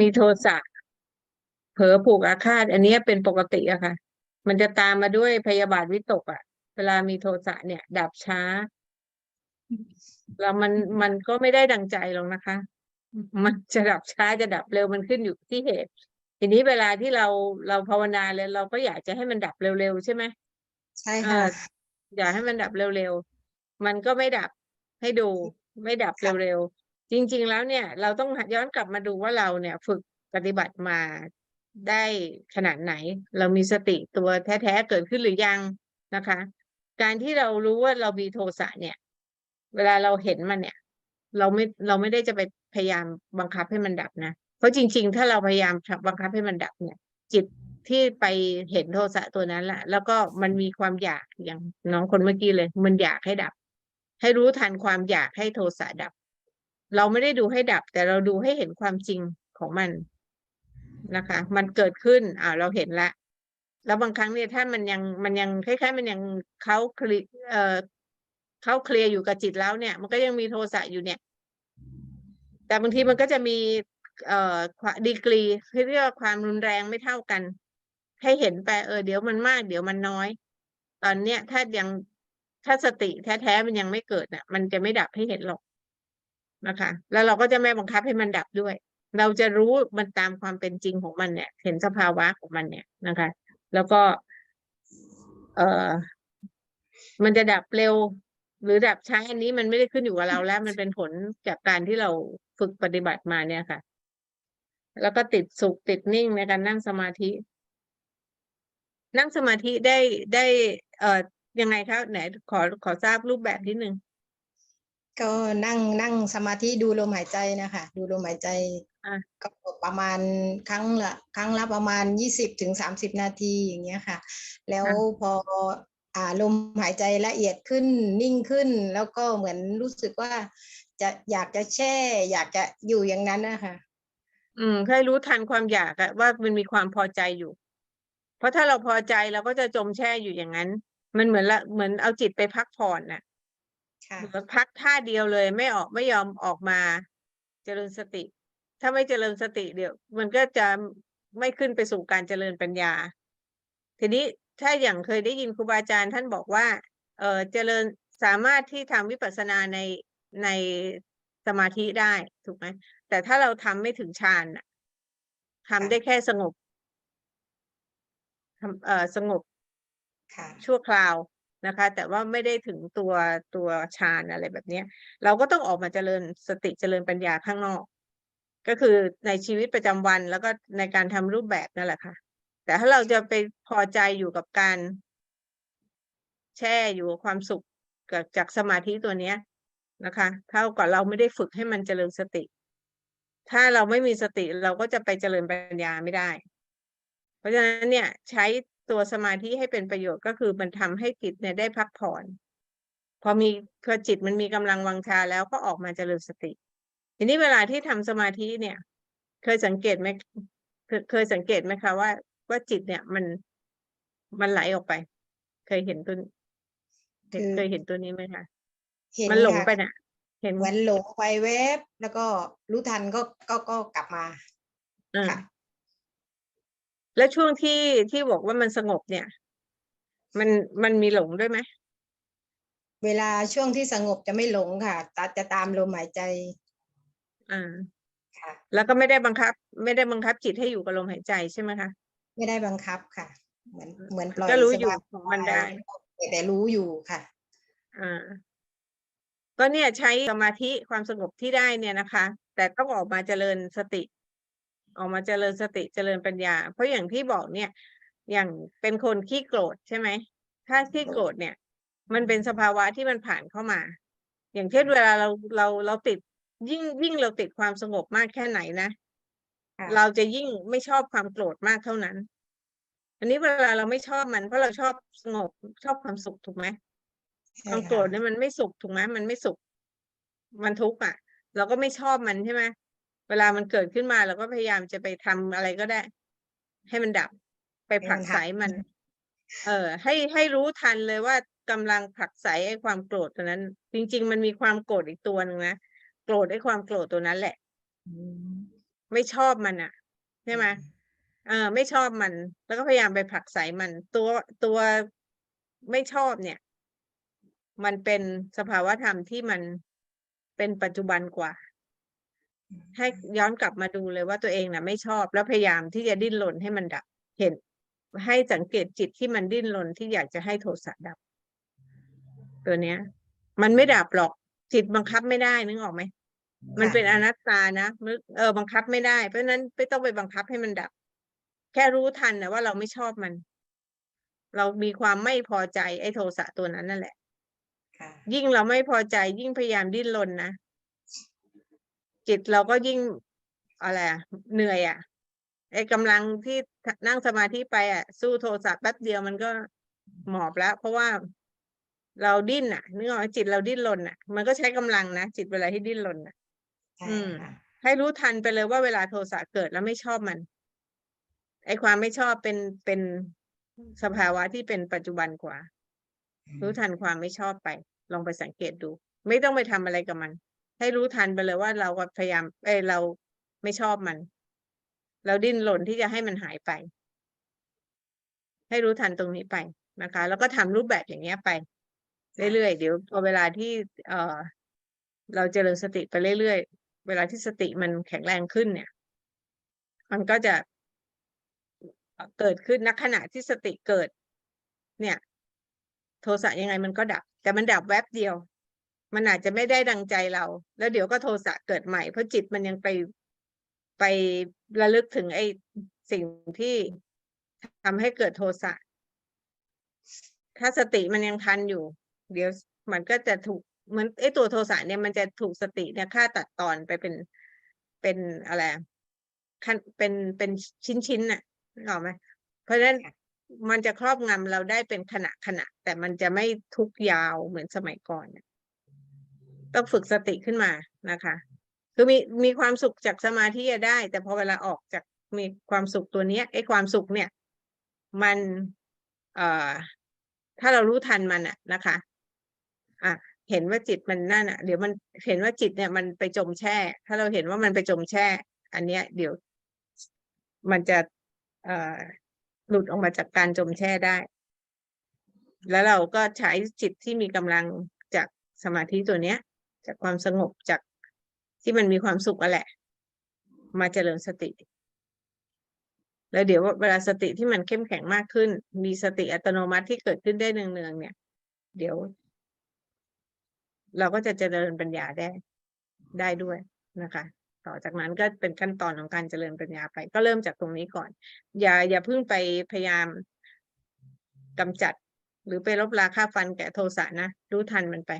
มีโทสะเผลอผูกอาฆาต อันเนี้ยเป็นปกติอะค่ะ มันจะตามมาด้วยพยาบาทวิตกอะเวลามีโทสะเนี่ย ดับช้า แล้วมันมันก็ไม่ได้ดังใจหรอกนะคะ มันจะดับช้าจะดับเร็วมันขึ้นอยู่ที่เหตุ ทีนี้เวลาที่เราเราภาวนาเลยเราก็อยากจะให้มันดับเร็วๆใช่ไหมใช่เอค่ะออยากให้มันดับเร็วๆมันก็ไม่ดับให้ดูไม่ดับค่ะเร็วๆ จริง ๆ แล้วเนี่ยเราต้องย้อนกลับมาดูว่าเราเนี่ยฝึกปฏิบัติมาได้ขนาดไหน เรามีสติตัวแท้ๆเกิดขึ้นหรือยังนะคะ การที่เรารู้ว่าเรามีโทสะเนี่ย เวลาเราเห็นมันเนี่ย เราไม่เราไม่ได้จะไปพยายามบังคับให้มันดับนะเพราะจริง ๆ ถ้าเราพยายามบังคับให้มันดับเนี่ย จิตที่ไปเห็นโทสะตัวนั้นแหละแล้วก็มันมีความอยากอย่างน้องคนเมื่อกี้เลย มันอยากให้ดับ ให้รู้ทันความอยากให้โทสะดับ เราไม่ได้ดูให้ดับ แต่เราดูให้เห็นความจริงของมันนะคะ มันเกิดขึ้นอ่าเราเห็นละ แล้วบางครั้งเนี่ยถ้ามันยังมันยังคล้ายๆ มันยังเขาคลีเอ่อเขาเคลียร์อยู่กับจิตแล้วเนี่ย มันก็ยังมีโทสะอยู่เนี่ย แต่บางทีมันก็จะมีเอ่อดีกรีที่เรียกว่าความรุนแรงไม่เท่ากัน ให้เห็นไปเออเดี๋ยวมันมากเดี๋ยวมันน้อย ตอนเนี้ยถ้ายังถ้าสติแท้ๆมันยังไม่เกิดน่ะ มันจะไม่ดับให้เห็นหรอก นะคะ แล้วเราก็จะไม่บังคับให้มันดับด้วย เราจะรู้มันตามความเป็นจริงของมันเนี่ย เห็นสภาวะของมันเนี่ยนะคะ แล้วก็ เอ่อ มันจะดับเร็ว หรือดับช้าอันนี้มันไม่ได้ขึ้นอยู่กับเราแล้ว มันเป็นผลจากการที่เราฝึกปฏิบัติมาเนี่ยค่ะ แล้วก็ติดสุขติดนิ่งในการนั่งสมาธิ นั่งสมาธิได้ได้ เอ่อยังไงคะไหนขอขอทราบรูปแบบนิดนึง ก็นั่งนั่งสมาธิดูลมหายใจนะคะดูลมหายใจอะก็ประมาณครั้งละครั้งละประมาณยี่สิบถึงสามสิบนาทีอย่างเงี้ยค่ะ แล้วพออ่าลมหายใจละเอียดขึ้นนิ่งขึ้น แล้วก็เหมือนรู้สึกว่า จะอยากจะแช่ อยากจะอยู่อย่างนั้นนะคะอืมให้รู้ทันความอยากอะว่ามันมีความพอใจอยู่ เพราะถ้าเราพอใจเราก็จะจมแช่อยู่อย่างนั้น มันเหมือนละเหมือนเอาจิตไปพักผ่อนน่ะค่ะ เหมือนพักท่าเดียวเลยไม่ออกไม่ยอมออกมาเจริญสติ ถ้าไม่เจริญสติเดี๋ยว มันก็จะไม่ขึ้นไปสู่การเจริญปัญญา ทีนี้ถ้าอย่างเคยได้ยินครูบาอาจารย์ท่านบอกว่า เออเจริญสามารถที่ทำวิปัสสนาในในสมาธิได้ถูกไหมแต่ถ้าเราทำไม่ถึงฌานน่ะทำได้แค่สงบทำเอ่อสงบค่ะชั่วคราว นะคะ แต่ว่าไม่ได้ถึงตัวตัวฌานอะไรแบบนี้เราก็ต้องออกมาเจริญสติเจริญปัญญาข้างนอก ก็คือในชีวิตประจำวันแล้วก็ในการทำรูปแบบนั่นแหละค่ะ แต่ถ้าเราจะไปพอใจอยู่กับการ แช่อยู่กับความสุขกจากสมาธิตัวเนี้ยนะคะเท่ากับเราไม่ได้ฝึกให้มันเจริญสติ ถ้าเราไม่มีสติเราก็จะไปเจริญปัญญาไม่ได้ เพราะฉะนั้นเนี่ยใช้ ตัวสมาธิให้เป็นประโยชน์ก็คือมันทำให้จิตเนี่ยได้พักผ่อน พอมีพอจิตมันมีกำลังวังชาแล้วก็ออกมาเจริญสติ ทีนี้เวลาที่ทำสมาธิเนี่ย เคยสังเกตไหมเคยเคยสังเกตไหมคะว่า ว่าจิตเนี่ยมันมันไหลออกไป เคยเห็นตัวเห็นคือเคยเห็นตัวนี้ไหมคะเห็นมันหลงค่ะไปน่ะ เห็นเหมือนหลงไปเว็บแล้วก็รู้ทันก็ก็ก็กลับมาอ่าค่ะ แล้วช่วงที่ที่บอกว่ามันสงบเนี่ย มันมันมีหลงด้วยไหมเวลาช่วงที่สงบจะไม่หลงค่ะตาจะตามลมหายใจอ่าค่ะ แล้วก็ไม่ได้บังคับ ไม่ได้บังคับจิตให้อยู่กับลมหายใจใช่ไหมคะไม่ได้บังคับค่ะ เหมือนเหมือนปล่อยก็รู้สอยู่บายของมันได้ แต่รู้อยู่ค่ะอ่าก็เนี่ยใช้สมาธิความสงบที่ได้เนี่ยนะคะ แต่ต้องออกมาเจริญสติ ออกมาเจริญสติเจริญปัญญา เพราะอย่างที่บอกเนี่ย อย่างเป็นคนขี้โกรธใช่ไหมถ้าขี้โกรธเนี่ย มันเป็นสภาวะที่มันผ่านเข้ามา อย่างเช่นเวลาเราเราเราติดยิ่งยิ่งเราติดความสงบมากแค่ไหนนะค่ะเราจะยิ่งไม่ชอบความโกรธมากเท่านั้น อันนี้เวลาเราไม่ชอบมัน เพราะเราชอบสงบชอบความสุขถูกไหมใช่ความโกรธเนี่ยมันไม่สุขถูกไหมมันไม่สุข มันทุกข์อะ เราก็ไม่ชอบมันใช่ไหม เวลามันเกิดขึ้นมาเราก็พยายามจะไปทำอะไรก็ได้ ให้มันดับไปผลักไสมัน เออ ให้ให้รู้ทันเลยว่ากำลังผลักไสไอ้ความโกรธตัวนั้น จริง ๆ มันมีความโกรธอีกตัวหนึ่งนะโกรธไอ้ความโกรธตัวนั้นแหละอืมไม่ชอบมันอะใช่ไหมเออ ไม่ชอบมัน แล้วก็พยายามไปผลักไสมัน ตัวตัวไม่ชอบเนี่ย มันเป็นสภาวะธรรมที่มันเป็นปัจจุบันกว่า ให้ย้อนกลับมาดูเลยว่าตัวเองน่ะไม่ชอบแล้วพยายามที่จะดิ้นรนให้มันดับ เห็น ให้สังเกตจิตที่มันดิ้นรนที่อยากจะให้โทสะดับ ตัวเนี้ย มันไม่ดับหรอกจิตบังคับไม่ได้นึกออกไหมมันเป็นอนัตตานะนึกเออบังคับไม่ได้ เพราะฉะนั้นไม่ต้องไปบังคับให้มันดับ แค่รู้ทันนะว่าเราไม่ชอบมัน เรามีความไม่พอใจไอ้โทสะตัวนั้นนั่นแหละค่ะยิ่งเราไม่พอใจยิ่งพยายามดิ้นรนนะ จิตเราก็ยิ่งอะไรอะเหนื่อยอะไอ้กำลังที่นั่งสมาธิไปอะสู้โทสะแป๊บเดียวมันก็หมอบแล้ว เพราะว่าเราดิ้นอะนึกออกไหมจิตเราดิ้นรนอะมันก็ใช้กำลังนะจิตเวลาที่ดิ้นรนอะใช่อืมค่ะให้รู้ทันไปเลยว่าเวลาโทสะเกิดแล้วไม่ชอบมันไอ้ความไม่ชอบเป็นเป็นสภาวะที่เป็นปัจจุบันกว่า รู้ทันความไม่ชอบไป ลองไปสังเกตดู ไม่ต้องไปทำอะไรกับมัน ให้รู้ทันไปเลยว่าเราพยายามเอยเราไม่ชอบมัน เราดิ้นรนที่จะให้มันหายไป ให้รู้ทันตรงนี้ไปนะคะ แล้วก็ทำรูปแบบอย่างเงี้ยไป เรื่อยๆเดี๋ยวพอเวลาที่เออเราเจริญสติไปเรื่อยๆเวลาที่สติมันแข็งแรงขึ้นเนี่ย มันก็จะเอ่อเกิดขึ้นณขณะที่สติเกิด เนี่ย โทสะยังไงมันก็ดับ แต่มันดับแวบเดียว มันอาจจะไม่ได้ดังใจเรา แล้วเดี๋ยวก็โทสะเกิดใหม่ เพราะจิตมันยังไปไประลึกถึงไอ้สิ่งที่ทำให้เกิดโทสะ ถ้าสติมันยังทันอยู่ เดี๋ยวมันก็จะถูกเหมือนไอ้ตัวโทสะเนี่ยมันจะถูกสติเนี่ยฆ่าตัดตอนไปเป็นเป็นอะไรอะขั้นเป็นเป็นชิ้นชิ้นๆน่ะนึกออกไหมเพราะฉะนั้นมันจะครอบงำเราได้เป็นขณะขณะ แต่มันจะไม่ทุกยาวเหมือนสมัยก่อนน่ะ ต้องฝึกสติขึ้นมานะคะ คือมีมีความสุขจากสมาธิได้ แต่พอเวลาออกจากมีความสุขตัวเนี้ยไอ้ความสุขเนี่ย มันเอ่อถ้าเรารู้ทันมันอะนะคะอะเห็นว่าจิตมันนั่นอะเดี๋ยวมันเห็นว่าจิตเนี่ยมันไปจมแช่ ถ้าเราเห็นว่ามันไปจมแช่ อันเนี้ย เดี๋ยว มันจะเอ่อหลุดออกมาจากการจมแช่ได้ แล้วเราก็ใช้จิตที่มีกำลังจากสมาธิตัวเนี้ย จากความสงบจากที่มันมีความสุขอะแหละ มาเจริญสติ แล้วเดี๋ยวเวลาสติที่มันเข้มแข็งมากขึ้น มีสติอัตโนมัติที่เกิดขึ้นได้เนืองๆเนี่ย เดี๋ยว เราก็จะเจริญปัญญาได้ได้ด้วยนะคะ ต่อจากนั้นก็เป็นขั้นตอนของการเจริญปัญญาไป ก็เริ่มจากตรงนี้ก่อน อย่าอย่าเพิ่งไปพยายามกำจัด หรือไปลบราค่าฟันแก่โทสะนะ รู้ทันมันไป